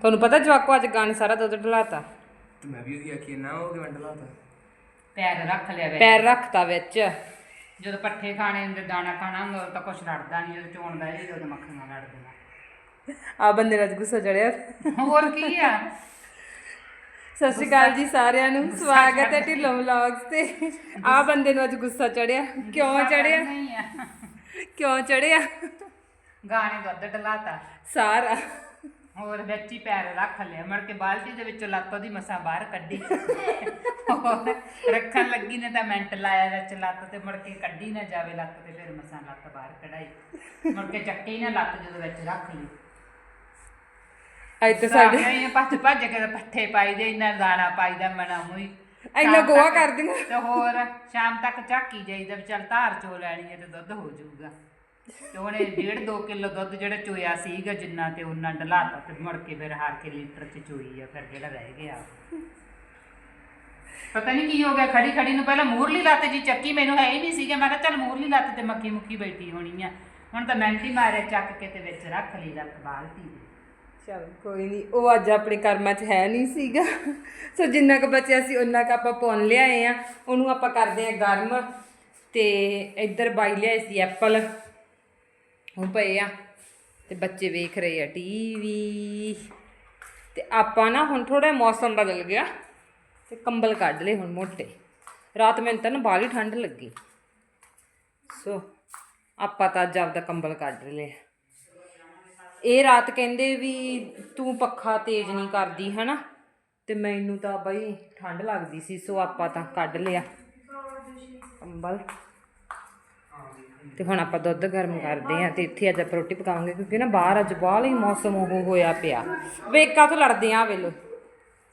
ਤੁਹਾਨੂੰ ਪਤਾ ਜਵਾਕੋ ਅੱਜ ਗਾਣੇ ਸਾਰਾ ਦੁੱਧ ਢਲਾਤਾ ਤੇ ਮੈਂ ਵੀ ਉਹੀ ਆਖੀ ਨਾ ਉਹ ਕਿਵੇਂ ਢਲਾਤਾ ਪੈਰ ਰੱਖ ਲਿਆ ਵੇ ਪੈਰ ਰੱਖਤਾ ਵਿੱਚ। ਜਦੋਂ ਪੱਠੇ ਖਾਣੇ ਹੁੰਦੇ ਦਾਣਾ ਖਾਣਾ ਹੁੰਦਾ ਉਦੋਂ ਤਾਂ ਕੁਛ ਲੜਦਾ ਨਹੀਂ ਜਦੋਂ ਚੋਣ ਬਹਿ ਜਾਈਦਾ ਉਦੋਂ ਮੱਖੀਆਂ ਲੜਦੀਆਂ ਆ ਬੰਦੇ ਨੂੰ ਅੱਜ ਗੁੱਸਾ ਚੜਿਆ। ਹੋਰ ਕੀ ਆ? ਸਤਿ ਸ਼੍ਰੀ ਅਕਾਲ ਜੀ ਸਾਰਿਆਂ ਨੂੰ। ਸਵਾਗਤ ਹੈ ਢਿੱਲੋਂ ਵਲੌਗਸ ਤੇ। ਆ ਬੰਦੇ ਨੂੰ ਅੱਜ ਗੁੱਸਾ ਚੜਿਆ। ਕਿਉਂ ਚੜਿਆ? ਨਹੀਂ ਆ। ਕਿਉਂ ਚੜਿਆ? ਗਾਣੇ ਦੁੱਧ ਡਲਾਤਾ। ਸਾਰਾ। ਹੋਰ ਵਿੱਚ ਹੀ ਪੈਰ ਰੱਖ ਲਿਆ। ਮੜ ਕੇ ਬਾਲਟੀ ਦੇ ਵਿੱਚੋਂ ਲੱਤ ਉਹਦੀ ਮਸਾਂ ਬਾਹਰ ਕੱਢੀ। ਹੋਰ ਰੱਖਣ ਲੱਗੀ ਨੇ ਤਾਂ ਮਿੰਟ ਲਾਇਆ ਵਿੱਚ ਲੱਤ ਤੇ ਮੁੜ ਕੇ ਕੱਢੀ ਨਾ ਜਾਵੇ ਲੱਤ ਤੇ ਫਿਰ ਮਸਾਂ ਲੱਤ ਬਾਹਰ ਕਢਾਈ। ਮੁੜ ਕੇ ਚੱਕੀ ਨਾ ਲੱਤ ਜਦੋਂ ਵਿੱਚ ਰੱਖ ਲਈ। ਅੱਜ ਤੇ ਸਾਡੇ ਸਾਡੇ ਭੱਜ ਭੱਜ ਕੇ ਤਾਂ ਪੱਠੇ ਪਾਈਦੇ ਇੰਨਾ ਦਾਣਾ ਪਾਈਦਾ ਮਣਾ ਮੁਈ ਇੰਨਾ ਤੱਕ- ਕਰਦੀਆਂ। ਤੇ ਹੋਰ ਸ਼ਾਮ ਤੱਕ ਝਾਕੀ ਜਾਈਦਾ ਵੀ ਚੱਲ ਧਾਰ ਚੋ ਲੈਣੀ ਹੈ ਤੇ ਦੁੱਧ ਹੋ ਜਾਊਗਾ। ਤੇ ਉਹਨੇ ਡੇਢ 2 ਕਿਲੋ ਦੁੱਧ ਜਿਹੜਾ ਚੋਇਆ ਸੀਗਾ ਜਿੰਨਾ ਤੇ ਉਹਨਾਂ ਡਲਾਤਾ ਤੇ ਮੁੜ ਕੇ ਫਿਰ ਹਾਰ ਕੇ ਲੀਟਰ ਚ ਚੋਈ ਆ, ਫਿਰ ਜਿਹੜਾ ਰਹਿ ਗਿਆ। ਪਤਾ ਨਹੀਂ ਕੀ ਹੋ ਗਿਆ, ਖੜੀ ਖੜੀ ਨੂੰ ਪਹਿਲਾਂ ਮੂਰਲੀ ਲੱਤ ਜੀ ਚੱਕੀ, ਮੈਨੂੰ ਹੈ ਹੀ ਨਹੀਂ ਸੀਗਾ, ਮੈਂ ਕਿਹਾ ਚੱਲ ਮੂਰਲੀ ਲੱਤ ਤੇ ਮੱਕੀ ਮੁੱਕੀ ਬੈਠੀ ਹੋਣੀ ਆ। ਹੁਣ ਤਾਂ ਮੈਂਟੀ ਮਾਰਿਆ ਚੱਕ ਕੇ ਤੇ ਵਿੱਚ ਰੱਖ ਲਈ ਲੱਤ ਬਾਲਟੀ ਦੀ। ਚਲ ਕੋਈ ਨਹੀਂ ਉਹ ਅੱਜ ਆਪਣੇ ਕਰਮਾਂ 'ਚ ਹੈ ਨਹੀਂ ਸੀਗਾ। ਸੋ ਜਿੰਨਾ ਕੁ ਬਚਿਆ ਸੀ ਉਹਨਾਂ ਕੁ ਆਪਾਂ ਪੁੰਨ ਲਿਆਏ ਆ। ਉਹਨੂੰ ਆਪਾਂ ਕਰਦੇ ਆ ਗਰਮ ਤੇ ਇੱਧਰ ਬਾਈ ਲਿਆਏ ਸੀ ਐਪਲ। ਹੁਣ ਪਏ ਆ ਤੇ ਬੱਚੇ ਵੇਖ ਰਹੇ ਆ ਟੀਵੀ। ਤੇ ਆਪਾਂ ਨਾ ਹੁਣ ਥੋੜਾ ਮੌਸਮ ਬਦਲ ਗਿਆ ਤੇ ਕੰਬਲ ਕੱਢ ਲਏ ਹੁਣ ਮੋਟੇ। ਰਾਤ ਮੈਨੂੰ ਤਾਂ ਨਾ ਬਾਹਲੀ ਠੰਡ ਲੱਗੀ। ਸੋ ਆਪਾਂ ਤਾਂ ਅੱਜ ਆਪਦਾ ਕੰਬਲ ਕੱਢ ਲਿਆ। ਇਹ ਰਾਤ ਕਹਿੰਦੇ ਵੀ ਤੂੰ ਪੱਖਾ ਤੇਜ਼ ਨਹੀਂ ਕਰਦੀ, ਹਨਾ? ਤੇ ਮੈਨੂੰ ਤਾਂ ਬਈ ਠੰਡ ਲੱਗਦੀ ਸੀ, ਸੋ ਆਪਾਂ ਤਾਂ ਕੱਢ ਲਿਆ। ਕੰਬਲ। ਤੇ ਹੁਣ ਆਪਾਂ ਦੁੱਧ ਗਰਮ ਕਰਦੇ ਆ ਤੇ ਇੱਥੇ ਅੱਜ ਆਪਾਂ ਰੋਟੀ ਪਕਾਵਾਂਗੇ ਕਿਉਂਕਿ ਨਾ ਬਾਹਰ ਅੱਜ ਬਾਹਲਾ ਹੀ ਮੌਸਮ ਉਹ ਹੋਇਆ ਪਿਆ। ਵੇਕਾ ਤੋਂ ਲੜਦੇ ਆ ਵੇਲੋ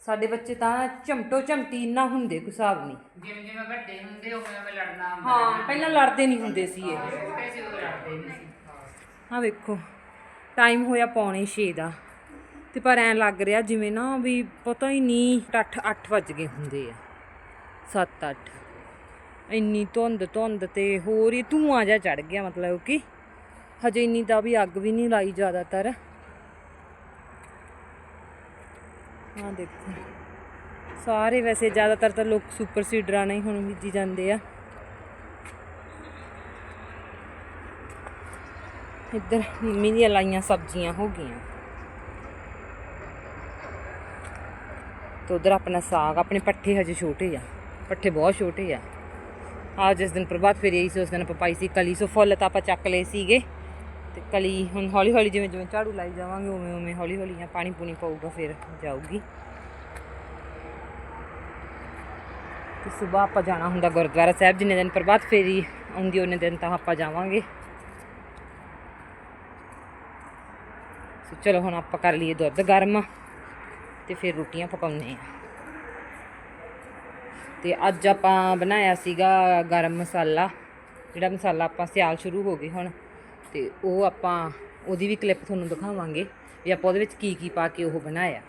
ਸਾਡੇ ਬੱਚੇ ਤਾਂ ਝਮਟੋ ਝਮਟੀ ਇੰਨਾ ਹੁੰਦੇ ਕੋਈ ਹਿਸਾਬ ਨਹੀਂ। ਜਿਵੇਂ ਜਿਵੇਂ ਵੱਡੇ ਹੁੰਦੇ ਉਵੇਂ ਉਵੇਂ ਲੜਨਾ ਹੁੰਦਾ ਹਾਂ ਪਹਿਲਾਂ ਲੜਦੇ ਨਹੀਂ ਹੁੰਦੇ ਸੀ ਇਹ। ਛੋਟੇ ਸੀ ਉਦੋਂ ਲੜਦੇ ਨਹੀਂ ਸੀ। ਆ ਵੇਖੋ ਟਾਈਮ ਹੋਇਆ ਪੌਣੇ 6 ਦਾ। ਤੇ ਪਰ ਐਂ ਲੱਗ ਰਿਹਾ ਜਿਵੇਂ ਨਾ ਵੀ ਪਤਾ ਹੀ ਨਹੀਂ 8 8 ਵੱਜ ਗਏ ਹੁੰਦੇ ਆ। 7 8 ਇੰਨੀ ਧੁੰਦ ਧੁੰਦ ਤੇ ਹੋਰ ਹੀ ਧੂਆਂ ਜਿਹਾ ਚੜ ਗਿਆ ਮਤਲਬ ਕਿ। ਹਜੇ ਇੰਨੀ ਤਾਂ ਵੀ ਅੱਗ ਵੀ ਨਹੀਂ ਲਾਈ ਜ਼ਿਆਦਾਤਰ। ਆ ਦੇਖੋ। ਸਾਰੇ ਵੈਸੇ ਜ਼ਿਆਦਾਤਰ ਤਾਂ ਲੋਕ ਸੁਪਰ ਸੀਡਰਾਂ ਨਾਲ ਹੀ ਹੁਣ ਬੀਜੀ ਜਾਂਦੇ ਆ। ਇੱਧਰ ਮੰਮੀ ਦੀਆਂ ਲਾਈਆਂ ਸਬਜ਼ੀਆਂ ਹੋ ਗਈਆਂ। ਤੇ ਉਧਰ ਆਪਣਾ ਸਾਗ, ਆਪਣੇ ਪੱਠੇ ਹਜੇ ਛੋਟੇ ਆ। ਪੱਠੇ ਬਹੁਤ ਛੋਟੇ ਆ। ਆ ਜਿਸ ਦਿਨ ਪ੍ਰਭਾਤ ਫੇਰੀ ਆਈ ਸੀ, ਉਸ ਦਿਨ ਆਪਾਂ ਪਾਈ ਸੀ ਕਲੀ। ਸੋ ਫੁੱਲ ਤਾਂ ਆਪਾਂ ਚੱਕ ਲਏ ਸੀਗੇ। ਤੇ ਕਲੀ ਹੁਣ ਹੌਲੀ ਹੌਲੀ ਜਿਵੇਂ ਜਿਵੇਂ ਝਾੜੂ ਲਾਈ ਜਾਵਾਂਗੇ, ਉਵੇਂ ਉਵੇਂ ਹੌਲੀ ਹੌਲੀ ਜਾਂ ਪਾਣੀ ਪੂਣੀ ਪਊਗਾ, ਫਿਰ ਜਾਊਗੀ। ਤੇ ਸਵੇਰ ਆਪਾਂ ਜਾਣਾ ਹੁੰਦਾ ਗੁਰਦੁਆਰਾ ਸਾਹਿਬ, ਜਿੰਨੇ ਦਿਨ ਪ੍ਰਭਾਤ ਫੇਰੀ ਆਉਂਦੀ, ਉਹਨੇ ਦਿਨ ਤਾਂ ਆਪਾਂ ਜਾਵਾਂਗੇ। ਸੋ ਚਲੋ ਹੁਣ ਆਪਾਂ ਕਰ ਲਈਏ ਦੁੱਧ ਗਰਮ, ਤੇ ਫਿਰ ਰੋਟੀਆਂ ਪਕਾਉਂਦੇ ਆ ਤੇ ਅੱਜ ਆਪਾਂ ਬਣਾਇਆ ਸੀਗਾ ਗਰਮ ਮਸਾਲਾ, ਜਿਹੜਾ ਮਸਾਲਾ ਆਪਾਂ ਸਿਆਲ ਸ਼ੁਰੂ ਹੋ ਗਏ ਹੁਣ। ਤੇ ਉਹ ਆਪਾਂ, ਉਹਦੀ ਵੀ ਕਲਿੱਪ ਤੁਹਾਨੂੰ ਦਿਖਾਵਾਂਗੇ ਵੀ ਆਪਾਂ ਉਹਦੇ ਵਿੱਚ ਕੀ ਕੀ ਪਾ ਕੇ ਉਹ ਬਣਾਇਆ।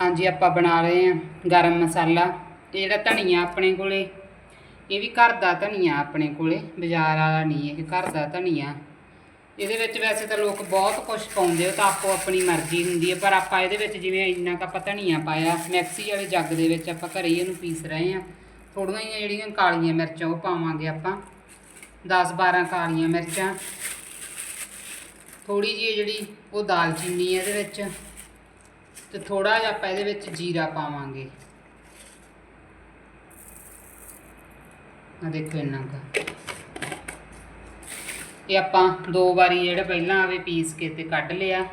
ਹਾਂਜੀ, ਆਪਾਂ ਬਣਾ ਰਹੇ ਹਾਂ ਗਰਮ ਮਸਾਲਾ। ਇਹ ਜਿਹੜਾ ਧਨੀਆ ਆਪਣੇ ਕੋਲੇ, ਇਹ ਵੀ ਘਰ ਦਾ ਧਨੀਆ ਆਪਣੇ ਕੋਲੇ, ਬਾਜ਼ਾਰ ਵਾਲਾ ਨਹੀਂ, ਇਹ ਘਰ ਦਾ ਧਨੀਆ। ਇਹਦੇ ਵਿੱਚ ਵੈਸੇ ਤਾਂ ਲੋਕ ਬਹੁਤ ਕੁਝ ਪਾਉਂਦੇ ਹੋ ਤਾਂ ਆਪੋ ਆਪਣੀ ਮਰਜ਼ੀ ਹੁੰਦੀ ਹੈ ਪਰ ਆਪਾਂ ਇਹਦੇ ਵਿੱਚ ਜਿਵੇਂ ਇੰਨਾ ਕੁ ਆਪਾਂ ਧਨੀਆ ਪਾਇਆ, ਮਿਕਸੀ ਵਾਲੇ ਜੱਗ ਦੇ ਵਿੱਚ ਆਪਾਂ ਘਰੇ ਹੀ ਇਹਨੂੰ ਪੀਸ ਰਹੇ ਹਾਂ ਥੋੜੀਆਂ ਜਿਹੀਆਂ ਜਿਹੜੀਆਂ ਕਾਲੀਆਂ ਮਿਰਚਾਂ ਉਹ ਪਾਵਾਂਗੇ ਆਪਾਂ 10 12 ਕਾਲੀਆਂ ਮਿਰਚਾਂ। ਥੋੜੀ ਜਿਹੀ ਜਿਹੜੀ ਉਹ ਦਾਲਚੀਨੀ ਇਹਦੇ ਵਿੱਚ, ਤੇ ਥੋੜਾ ਜਿਹਾ ਆਪਾਂ ਇਹਦੇ ਵਿੱਚ ਜੀਰਾ ਪਾਵਾਂਗੇ। ਆ ਦੇਖੋ ਇੰਨਾ ਕੁ। ਇਹ ਆਪਾਂ ਦੋ ਵਾਰੀ ਜਿਹੜਾ ਪਹਿਲਾਂ ਆਵੇ ਪੀਸ ਕੇ ਤੇ ਕੱਢ ਲਿਆ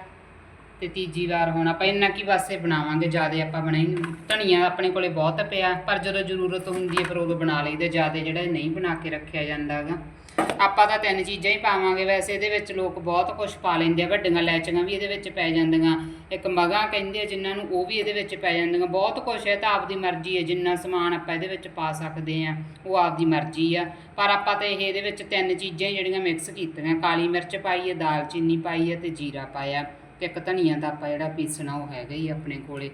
ਤੇ ਤੀਜੀ ਵਾਰ ਹੁਣ ਆਪਾਂ ਇੰਨਾ ਕੀ ਵਾਸਤੇ ਬਣਾਵਾਂਗੇ, ਜ਼ਿਆਦਾ ਆਪਾਂ ਬਣਾਈ ਧਨੀਆ ਆਪਣੇ ਕੋਲੇ ਬਹੁਤ ਪਿਆ, ਪਰ ਜਦੋਂ ਜ਼ਰੂਰਤ ਹੁੰਦੀ ਹੈ ਫਿਰ ਉਦੋਂ ਬਣਾ ਲਈਦਾ, ਜ਼ਿਆਦਾ ਜਿਹੜਾ ਨਹੀਂ ਬਣਾ ਕੇ ਰੱਖਿਆ ਜਾਂਦਾਗਾ ਆਪਾਂ ਤਾਂ ਤਿੰਨ ਚੀਜ਼ਾਂ ਹੀ ਪਾਵਾਂਗੇ, ਵੈਸੇ ਇਹਦੇ ਵਿੱਚ ਲੋਕ ਬਹੁਤ ਕੁਝ ਪਾ ਲੈਂਦੇ ਆ, ਵੱਡੀਆਂ ਲੈਚੀਆਂ ਵੀ ਇਹਦੇ ਵਿੱਚ ਪੈ ਜਾਂਦੀਆਂ, ਇੱਕ ਮਗਾ ਕਹਿੰਦੇ ਆ ਜਿਨ੍ਹਾਂ ਨੂੰ ਉਹ ਵੀ ਇਹਦੇ ਵਿੱਚ ਪੈ ਜਾਂਦੀਆਂ, ਬਹੁਤ ਕੁਝ ਹੈ, ਤਾਂ ਆਪਦੀ ਮਰਜ਼ੀ ਹੈ, ਜਿੰਨਾ ਸਮਾਨ ਆਪਾਂ ਇਹਦੇ ਵਿੱਚ ਪਾ ਸਕਦੇ ਆ, ਉਹ ਆਪਦੀ ਮਰਜ਼ੀ ਆ, ਪਰ ਆਪਾਂ ਤਾਂ ਇਹ ਇਹਦੇ ਵਿੱਚ ਤਿੰਨ ਚੀਜ਼ਾਂ ਹੀ ਜਿਹੜੀਆਂ ਮਿਕਸ ਕੀਤੀਆਂ, ਕਾਲੀ ਮਿਰਚ ਪਾਈ ਹੈ ਦਾਲਚੀਨੀ ਪਾਈ ਹੈ ਤੇ ਜੀਰਾ ਪਾਇਆ, ਤੇ ਇੱਕ ਧਨੀਆ ਦਾ ਆਪਾਂ ਜਿਹੜਾ ਪੀਸਣਾ ਉਹ ਹੈਗਾ ਹੀ ਆਪਣੇ ਕੋਲੇ,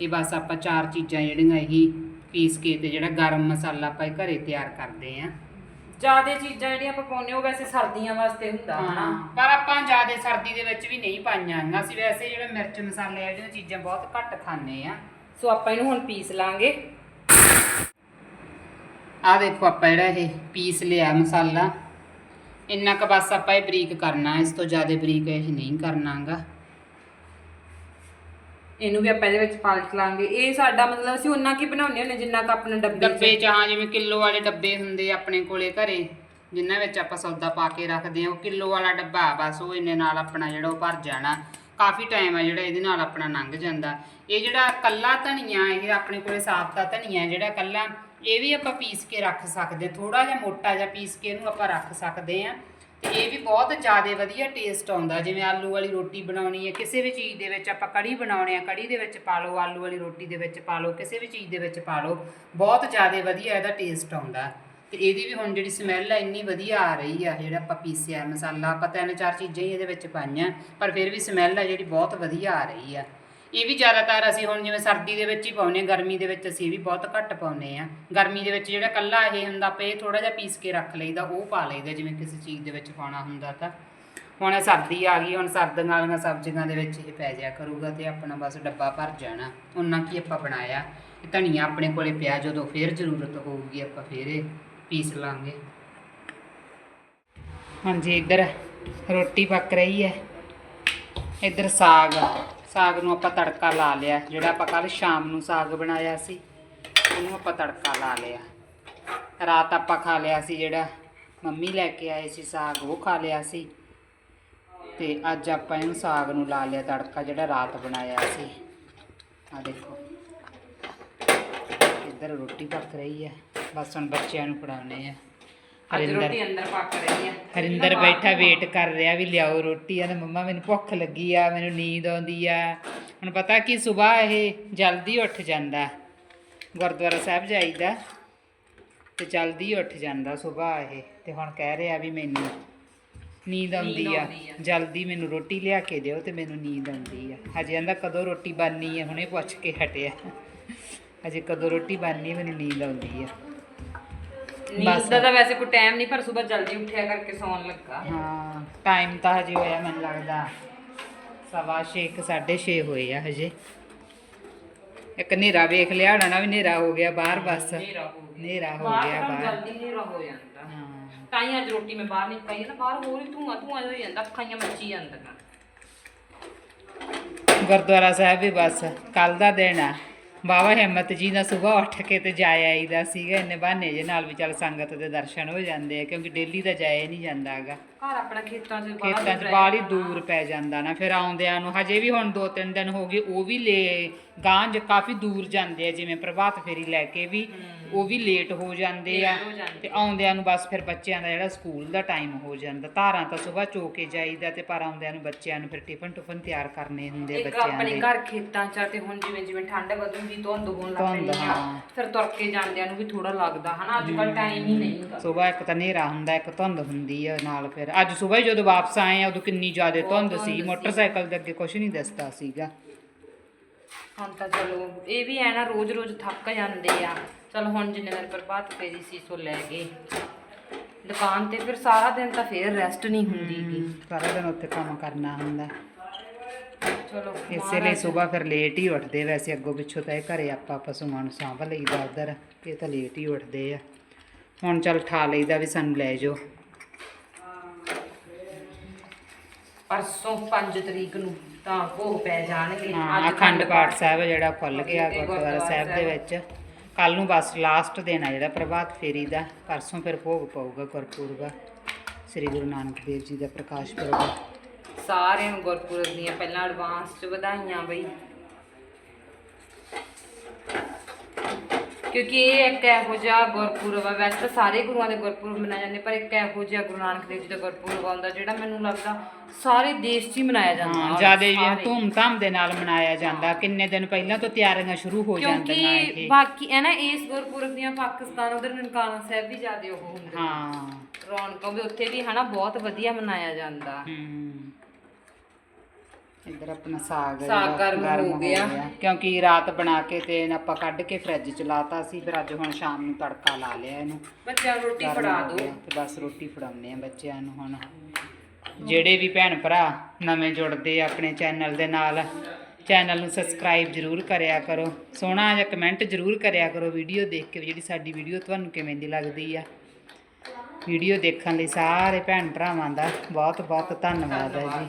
ਇਹ ਬਸ ਆਪਾਂ ਚਾਰ ਚੀਜ਼ਾਂ ਜਿਹੜੀਆਂ ਇਹੀ ਪੀਸ ਕੇ ਤੇ ਜਿਹੜਾ ਗਰਮ ਮਸਾਲਾ ਆਪਾਂ ਇਹ ਘਰੇ ਤਿਆਰ ਕਰਦੇ ਆਂ। ਜਿਆਦੇ ਚੀਜ਼ਾਂ ਜਿਹੜੀਆਂ ਆਪਾਂ ਪਾਉਂਦੇ ਉਹ ਵੈਸੇ ਸਰਦੀਆਂ ਵਾਸਤੇ ਹੁੰਦਾ ਹਨਾ? ਹਾਂ ਪਰ ਆਪਾਂ ਜ਼ਿਆਦਾ ਸਰਦੀ ਦੇ ਵਿੱਚ ਵੀ ਨਹੀਂ ਪਾਈਆਂ ਹੈਗੀਆਂ। ਅਸੀਂ ਵੈਸੇ ਜਿਹੜੇ ਮਿਰਚ ਮਸਾਲੇ ਆ ਜਿਹੜੀਆਂ ਚੀਜ਼ਾਂ ਬਹੁਤ ਘੱਟ ਖਾਂਦੇ ਆ ਸੋ ਆਪਾਂ ਇਹਨੂੰ ਹੁਣ ਪੀਸ ਲਾਂਗੇ। ਆ ਦੇਖੋ ਆਪਾਂ ਜਿਹੜਾ ਇਹ ਪੀਸ ਲਿਆ ਮਸਾਲਾ। ਇੰਨਾ ਕੁ ਬਸ ਆਪਾਂ ਇਹ ਬਰੀਕ ਕਰਨਾ ਇਸ ਤੋਂ ਜ਼ਿਆਦਾ ਬਰੀਕ ਇਹ ਨਹੀਂ ਕਰਨਾਗਾ। ਇਹਨੂੰ ਵੀ ਆਪਾਂ ਇਹਦੇ ਵਿੱਚ ਪਾਲਟ ਲਾਂਗੇ। ਇਹ ਸਾਡਾ ਮਤਲਬ ਅਸੀਂ ਉਹਨਾਂ ਕੀ ਬਣਾਉਂਦੇ ਹੁੰਦੇ ਜਿੰਨਾ ਕ ਆਪਣਾ ਡੱਬੇ ਡੱਬੇ ਚ ਹਾਂ ਜਿਵੇਂ ਕਿਲੋ ਵਾਲੇ ਡੱਬੇ ਹੁੰਦੇ ਆ ਆਪਣੇ ਕੋਲੇ ਘਰੇ ਜਿਨ੍ਹਾਂ ਵਿੱਚ ਆਪਾਂ ਸੌਦਾ ਪਾ ਕੇ ਰੱਖਦੇ ਆ ਉਹ ਕਿਲੋ ਵਾਲਾ ਡੱਬਾ ਆ, ਬਸ ਉਹ ਇੰਨੇ ਨਾਲ ਆਪਣਾ ਜਿਹੜਾ ਉਹ ਭਰ ਜਾਣਾ। ਕਾਫੀ ਟਾਈਮ ਆ ਜਿਹੜਾ ਇਹਦੇ ਨਾਲ ਆਪਣਾ ਲੰਘ ਜਾਂਦਾ। ਇਹ ਜਿਹੜਾ ਕੱਲਾ ਧਨੀਆ ਇਹ ਆਪਣੇ ਕੋਲੇ ਸਾਬਤਾ ਧਨੀਆ ਜਿਹੜਾ ਕੱਲਾ ਇਹ ਵੀ ਆਪਾਂ ਪੀਸ ਕੇ ਰੱਖ ਸਕਦੇ ਥੋੜਾ ਜਿਹਾ ਮੋਟਾ ਜਿਹਾ ਪੀਸ ਕੇ ਇਹਨੂੰ ਆਪਾਂ ਰੱਖ ਸਕਦੇ ਆ ਇਹ ਵੀ ਬਹੁਤ ਜ਼ਿਆਦਾ ਵਧੀਆ ਟੇਸਟ ਆਉਂਦਾ, ਜਿਵੇਂ ਆਲੂ ਵਾਲੀ ਰੋਟੀ ਬਣਾਉਣੀ ਹੈ, ਕਿਸੇ ਵੀ ਚੀਜ਼ ਦੇ ਵਿੱਚ ਆਪਾਂ ਕੜੀ ਬਣਾਉਣੇ ਆ, ਕੜੀ ਦੇ ਵਿੱਚ ਪਾ ਲਓ, ਆਲੂ ਵਾਲੀ ਰੋਟੀ ਦੇ ਵਿੱਚ ਪਾ ਲਓ, ਕਿਸੇ ਵੀ ਚੀਜ਼ ਦੇ ਵਿੱਚ ਪਾ ਲਓ, ਬਹੁਤ ਜ਼ਿਆਦਾ ਵਧੀਆ ਇਹਦਾ ਟੇਸਟ ਆਉਂਦਾ। ਤੇ ਇਹਦੀ ਵੀ ਹੁਣ ਜਿਹੜੀ ਸਮੈਲ ਆ, ਇੰਨੀ ਵਧੀਆ ਆ ਰਹੀ ਆ, ਜਿਹੜਾ ਆਪਾਂ ਪੀਸਿਆ ਮਸਾਲਾ, ਆਪਾਂ ਤਿੰਨ ਚਾਰ ਚੀਜ਼ਾਂ ਹੀ ਇਹਦੇ ਵਿੱਚ ਪਾਈਆਂ, ਪਰ ਫਿਰ ਵੀ ਸਮੈਲ ਆ ਜਿਹੜੀ ਬਹੁਤ ਵਧੀਆ ਆ ਰਹੀ ਆ। ਇਹ ਵੀ ਜ਼ਿਆਦਾਤਰ ਅਸੀਂ ਹੁਣ ਜਿਵੇਂ ਸਰਦੀ ਦੇ ਵਿੱਚ ਹੀ ਪਾਉਨੇ ਗਰਮੀ ਦੇ ਵਿੱਚ ਅਸੀਂ ਇਹ ਵੀ ਬਹੁਤ ਘੱਟ ਪਾਉਨੇ ਆ ਗਰਮੀ ਦੇ ਵਿੱਚ ਜਿਹੜਾ ਕੱਲਾ ਇਹ ਹੁੰਦਾ, ਆਪਾਂ ਇਹ ਥੋੜਾ ਜਿਹਾ ਪੀਸ ਕੇ ਰੱਖ ਲਈਦਾ, ਉਹ ਪਾ ਲਈਦਾ, ਜਿਵੇਂ ਕਿਸੇ ਚੀਜ਼ ਦੇ ਵਿੱਚ ਪਾਉਣਾ ਹੁੰਦਾ ਤਾਂ। ਹੁਣ ਇਹ ਸਰਦੀ ਆ ਗਈ, ਹੁਣ ਸਰਦੀਆਂ ਵਾਲੀਆਂ ਸਬਜ਼ੀਆਂ ਦੇ ਵਿੱਚ ਇਹ ਪੈ ਜਾਇਆ ਕਰੂਗਾ ਤੇ ਆਪਣਾ ਬਸ ਡੱਬਾ ਭਰ ਜਾਣਾ। ਉਹਨਾਂ ਕੀ ਆਪਾਂ ਬਣਾਇਆ ਧਨੀਆ ਆਪਣੇ ਕੋਲੇ ਪਿਆ, ਜਦੋਂ ਫੇਰ ਜ਼ਰੂਰਤ ਹੋਊਗੀ ਆਪਾਂ ਫੇਰ ਇਹ ਪੀਸ ਲਾਂਗੇ। ਹਾਂਜੀ, ਇੱਧਰ ਰੋਟੀ ਪੱਕ ਰਹੀ ਹੈ, ਇੱਧਰ ਸਾਗ। ਸਾਗ ਨੂੰ ਆਪਾਂ ਤੜਕਾ ਲਾ ਲਿਆ। ਜਿਹੜਾ ਆਪਾਂ ਕੱਲ ਸ਼ਾਮ ਨੂੰ ਸਾਗ ਬਣਾਇਆ ਸੀ, ਉਹਨੂੰ ਆਪਾਂ ਤੜਕਾ ਲਾ ਲਿਆ। ਰਾਤ ਆਪਾਂ ਖਾ ਲਿਆ ਸੀ ਜਿਹੜਾ ਮੰਮੀ ਲੈ ਕੇ ਆਏ ਸੀ ਸਾਗ, ਉਹ ਖਾ ਲਿਆ ਸੀ। ਤੇ ਅੱਜ ਆਪਾਂ ਇਹਨੂੰ ਸਾਗ ਨੂੰ ਲਾ ਲਿਆ ਤੜਕਾ, ਜਿਹੜਾ ਰਾਤ ਬਣਾਇਆ ਸੀ। ਆ ਦੇਖੋ। ਇੱਧਰ ਰੋਟੀ ਪੱਕ ਰਹੀ ਹੈ। ਬਸ ਹੁਣ ਬੱਚਿਆਂ ਨੂੰ ਫੜਾਉਣੇ ਆ। ਅੱਜ ਹਰਿੰਦਰ ਰੋਟੀ ਅੰਦਰ ਪੱਕ ਰਹੀ ਹੈ ਹਰਿੰਦਰ ਬੈਠਾ ਵੇਟ ਕਰ ਰਿਹਾ ਵੀ ਲਿਆਓ ਰੋਟੀ। ਆ ਤੇ ਮੰਮਾ ਮੈਨੂੰ ਭੁੱਖ ਲੱਗੀ ਆ ਮੈਨੂੰ ਨੀਂਦ ਆਉਂਦੀ ਆ। ਹੁਣ ਪਤਾ ਕਿ ਸਵੇਰ ਇਹ ਜਲਦੀ ਉੱਠ ਜਾਂਦਾ। ਗੁਰਦੁਆਰਾ ਸਾਹਿਬ ਜਾਈਦਾ ਤੇ ਜਲਦੀ ਉੱਠ ਜਾਂਦਾ ਸਵੇਰ ਇਹ। ਤੇ ਹੁਣ ਕਹਿ ਰਿਹਾ ਵੀ ਮੈਨੂੰ ਨੀਂਦ ਆਉਂਦੀ ਆ। ਆਉਂਦੀ ਆ। ਜਲਦੀ ਮੈਨੂੰ ਰੋਟੀ ਲਿਆ ਕੇ ਦਿਓ ਤੇ ਮੈਨੂੰ ਨੀਂਦ ਆਉਂਦੀ ਆ। ਹਜੇ ਕਹਿੰਦਾ ਕਦੋਂ ਰੋਟੀ ਬਣਨੀ ਆ? ਹੁਣੇ ਪੁੱਛ ਕੇ ਹਟਿਆ। ਹਜੇ ਕਦੋਂ ਰੋਟੀ ਬਣਨੀ ਮੈਨੂੰ ਨੀਂਦ ਆਉਂਦੀ ਆ। ਨੀਂਦ ਦਾ ਤਾਂ ਵੈਸੇ ਕੋਈ ਟਾਈਮ ਨਹੀਂ ਪਰ ਸਵੇਰ ਜਲਦੀ ਉੱਠਿਆ ਕਰਕੇ ਸੌਣ ਲੱਗਾ। ਹਾਂ ਟਾਈਮ ਤਾਂ ਹਜੇ ਹੋਇਆ ਮੈਨੂੰ ਲੱਗਦਾ। ਸਵਾ ਛੇ ਕੁ ਸਾਢੇ ਛੇ ਹੋਏ ਆ ਹਜੇ। ਇੱਕ ਹਨੇਰਾ ਵੇਖ ਲਿਆ ਹੋਣਾ ਨਾ ਵੀ ਹਨੇਰਾ ਹੋ ਗਿਆ ਬਾਹਰ ਬਸ। ਹਨੇਰਾ ਹੋ ਗਿਆ। ਹਨੇਰਾ ਹੋ ਬਾਹਰ ਗਿਆ ਤਾਂ ਬਾਹਰ। ਜਲਦੀ ਹਨੇਰਾ ਹੋ ਜਾਂਦਾ। ਹਾਂ। ਤਾਂ ਹੀ ਅੱਜ ਰੋਟੀ ਮੈਂ ਬਾਹਰ ਨਹੀਂ ਪਾਈ ਨਾ ਬਾਹਰ ਹੋਰ ਹੀ ਧੂਆਂ ਧੂਆਂ ਹੋ ਜਾਂਦਾ ਅੱਖਾਂ ਮੱਚੀ ਜਾਂਦੀਆਂ। ਗੁਰਦੁਆਰਾ ਸਾਹਿਬ ਵੀ ਬਸ ਕੱਲ ਦਾ ਦਿਨ ਆ। ਬਾਬਾ ਹਿੰਮਤ ਜੀ ਦਾ ਸਵੇਰ ਉੱਠ ਕੇ ਤੇ ਜਾਇਆ ਆਈਦਾ ਸੀਗਾ, ਇੰਨੇ ਬਹਾਨੇ ਜੇ ਨਾਲ ਵੀ ਚੱਲ ਸੰਗਤ ਦੇ ਦਰਸ਼ਨ ਹੋ ਜਾਂਦੇ ਆ, ਕਿਉਂਕਿ ਡੇਲੀ ਤਾਂ ਜਾਇਆ ਨਹੀਂ ਜਾਂਦਾ ਹੈਗਾ। ਘਰ ਆਪਣਾ ਖੇਤਾਂ 'ਚ ਬਾਹਰ ਖੇਤਾਂ 'ਚ ਬਾਹਲੀ ਦੂਰ ਪੈ ਜਾਂਦਾ ਨਾ ਫਿਰ ਆਉਂਦਿਆਂ ਨੂੰ ਹਜੇ ਵੀ ਹੁਣ 2-3 ਦਿਨ ਹੋ ਗਏ ਉਹ ਵੀ ਲੈ ਗਾਂਝ ਕਾਫੀ ਦੂਰ ਜਾਂਦੇ ਆ ਜਿਵੇਂ ਪ੍ਰਭਾਤ ਫੇਰੀ ਲੈ ਕੇ ਵੀ ਉਹ ਵੀ ਲੇਟ ਹੋ ਜਾਂਦੇ ਆ। Late ਹੋ ਜਾਂਦੇ। ਤੇ ਆਉਂਦਿਆਂ ਨੂੰ ਬਸ ਫਿਰ ਬੱਚਿਆਂ ਦਾ ਜਿਹੜਾ ਸਕੂਲ ਦਾ ਟਾਈਮ ਹੋ ਜਾਂਦਾ ਧਾਰਾਂ ਤਾਂ ਸਵੇਰ ਚੋ ਕੇ ਜਾਈਦਾ ਤੇ ਪਰ ਆਉਂਦਿਆਂ ਨੂੰ ਬੱਚਿਆਂ ਨੂੰ ਫਿਰ ਟਿਫਨ ਟੁਫਨ ਤਿਆਰ ਕਰਨੇ ਹੁੰਦੇ ਆ ਇੱਕ ਬੱਚਿਆਂ ਆਪਣੇ ਦੇ। ਘਰ ਖੇਤਾਂ 'ਚ ਆ ਤੇ ਹੁਣ ਜਿਵੇਂ ਜਿਵੇਂ ਠੰਡ ਵਧੂਗੀ ਧੁੰਦ ਹੋਣ ਲੱਗ ਧੁੰਦ, ਆ ਹਾਂ। ਫਿਰ ਤੁਰ ਕੇ ਜਾਂਦਿਆਂ ਨੂੰ ਵੀ ਥੋੜਾ ਲੱਗਦਾ ਹਨਾ? ਅੱਜ ਕੱਲ ਟਾਈਮ ਹੀ ਨਹੀਂ ਗਾ ਸਵੇਰ ਇੱਕ ਤਾਂ ਹਨੇਰਾ ਹੁੰਦਾ ਇੱਕ ਧੁੰਦ ਹੁੰਦੀ ਆ ਨਾਲ ਫਿਰ ਅੱਜ ਸਵੇਰ ਜਦੋਂ ਵਾਪਸ ਆਏ ਆ ਉਦੋਂ ਕਿੰਨੀ ਜ਼ਿਆਦਾ ਧੁੰਦ ਸੀ ਮੋਟਰਸਾਈਕਲ ਦੇ ਅੱਗੇ ਕੁਝ ਨਹੀਂ ਦਿਸਦਾ ਸੀਗਾ। ਹੁਣ ਤਾਂ ਚਲੋ ਇਹ ਵੀ ਹੈ ਨਾ ਰੋਜ਼ ਰੋਜ਼ ਥੱਕ ਜਾਂਦੇ ਆ। ਚਲ ਹੁਣ ਜਿੰਨੇ ਦਿਨ ਪ੍ਰਭਾਤ ਫੇਰੀ ਸੀ ਸੋ ਲੈ ਗਏ। ਦੁਕਾਨ ਤੇ ਫਿਰ ਸਾਰਾ ਦਿਨ ਤਾਂ ਫੇਰ ਰੈਸਟ ਨਹੀਂ ਹੁੰਦੀ ਗੀ। ਸਾਰਾ ਦਿਨ ਉੱਥੇ ਕੰਮ ਕਰਨਾ ਹੁੰਦਾ। ਚਲੋ ਇਸੇ ਲਈ ਸਵੇਰ ਫਿਰ ਲੇਟ ਹੀ ਉੱਠਦੇ ਵੈਸੇ ਅੱਗੋਂ ਪਿੱਛੋਂ ਤਾਂ ਇਹ ਘਰੇ ਆਪਾਂ ਪਸ਼ੂਆਂ ਨੂੰ ਸਾਂਭ ਲਈਦਾ ਉਧਰ ਇਹ ਤਾਂ ਲੇਟ ਹੀ ਉੱਠਦੇ ਆ। ਹੁਣ ਚੱਲ ਠਾ ਲਈਦਾ ਵੀ ਸਾਨੂੰ ਲੈ ਜਾਓ। ਪਰਸੋਂ 5 ਤਰੀਕ ਨੂੰ ਤਾਂ ਭੋਗ ਪੈ ਜਾਣਗੇ। ਹਾਂ ਅਖੰਡ ਪਾਠ ਸਾਹਿਬ ਜਿਹੜਾ ਖੁੱਲ ਗਿਆ ਗੁਰਦੁਆਰਾ ਸਾਹਿਬ ਦੇ ਵਿੱਚ। ਕੱਲ ਨੂੰ ਬਸ ਲਾਸਟ ਦਿਨ ਆ ਜਿਹੜਾ ਪ੍ਰਭਾਤ ਫੇਰੀ ਦਾ। ਪਰਸੋਂ ਫਿਰ ਭੋਗ ਪਊਗਾ ਗੁਰਪੁਰਬ। ਸ੍ਰੀ ਗੁਰੂ ਨਾਨਕ ਦੇਵ ਜੀ ਦਾ ਪ੍ਰਕਾਸ਼ ਪੁਰਬ। ਸਾਰਿਆਂ ਨੂੰ ਗੁਰਪੁਰਬ ਦੀਆਂ ਪਹਿਲਾਂ ਐਡਵਾਂਸ ਚ ਵਧਾਈਆਂ ਬਈ। ਕਿਉਂਕਿ ਇਹ ਇੱਕ ਇਹੋ ਜਿਹਾ ਗੁਰਪੁਰਬ ਆ ਵੈਸੇ ਤਾਂ ਸਾਰੇ ਗੁਰੂਆਂ ਦੇ ਗੁਰਪੁਰਬ ਮਨਾਏ ਜਾਂਦੇ ਪਰ ਇੱਕ ਇਹੋ ਜਿਹਾ ਗੁਰੂ ਨਾਨਕ ਦੇਵ ਜੀ ਦਾ ਗੁਰਪੁਰਬ ਆਉਂਦਾ ਜਿਹੜਾ ਮੈਨੂੰ ਲੱਗਦਾ ਸਾਰੇ ਦੇਸ਼ 'ਚ ਹੀ ਮਨਾਇਆ ਜਾਂਦਾ ਹਾਂ ਔਰ ਜ਼ਿਆਦਾ ਸਾਰੇ। ਧੂਮ-ਧਾਮ ਦੇ ਨਾਲ ਮਨਾਇਆ ਜਾਂਦਾ। ਕਿੰਨੇ ਦਿਨ ਪਹਿਲਾਂ ਤੋਂ ਤਿਆਰੀਆਂ ਸ਼ੁਰੂ ਹੋ ਜਾਂਦੀਆਂ ਕਿਉਂਕਿ ਇਹ। ਬਾਕੀ ਹੈ ਨਾ ਇਸ ਗੁਰਪੁਰਬ ਦੀਆਂ ਪਾਕਿਸਤਾਨ ਉਧਰ ਨਨਕਾਣਾ ਸਾਹਿਬ ਵੀ ਜ਼ਿਆਦਾ ਉਹ ਹੁੰਦੇ ਹਾਂ। ਰੌਣਕਾਂ ਵੀ ਉੱਥੇ ਵੀ ਹਨਾ ਬਹੁਤ ਵਧੀਆ ਮਨਾਇਆ ਜਾਂਦਾ। ਹੂੰ। ਇੱਧਰ ਆਪਣਾ ਸਾਗ ਸਾਗ ਗਰਮ ਹੋ ਗਿਆ। ਕਿਉਂਕਿ ਰਾਤ ਬਣਾ ਕੇ ਤੇ ਆਪਾਂ ਕੱਢ ਕੇ ਫਰਿੱਜ ਚ ਲਾਤਾ ਸੀ ਫਿਰ ਅੱਜ ਹੁਣ ਸ਼ਾਮ ਨੂੰ ਤੜਕਾ ਲਾ ਲਿਆ ਇਹਨੂੰ। ਬੱਚਿਆਂ ਨੂੰ ਰੋਟੀ ਫੜਾ ਦਿਓ ਤੇ ਬਸ ਰੋਟੀ ਫੜਾਉਂਦੇ ਆ ਬੱਚਿਆਂ ਨੂੰ ਹੁਣ। ਜਿਹੜੇ ਵੀ ਭੈਣ ਭਰਾ ਨਵੇਂ ਜੁੜਦੇ ਆ ਆਪਣੇ ਚੈਨਲ ਦੇ ਨਾਲ ਚੈਨਲ ਨੂੰ ਸਬਸਕ੍ਰਾਈਬ ਜਰੂਰ ਕਰਿਆ ਕਰੋ। ਸੋਹਣਾ ਜਿਹਾ ਕਮੈਂਟ ਜਰੂਰ ਕਰਿਆ ਕਰੋ ਵੀਡੀਓ ਦੇਖ ਕੇ ਜਿਹੜੀ ਸਾਡੀ ਵੀਡੀਓ ਤੁਹਾਨੂੰ ਕਿਵੇਂ ਦੀ ਲੱਗਦੀ ਆ। ਵੀਡੀਓ ਦੇਖਣ ਲਈ ਸਾਰੇ ਭੈਣ ਭਰਾਵਾਂ ਦਾ ਬਹੁਤ ਬਹੁਤ ਧੰਨਵਾਦ ਹੈ ਜੀ।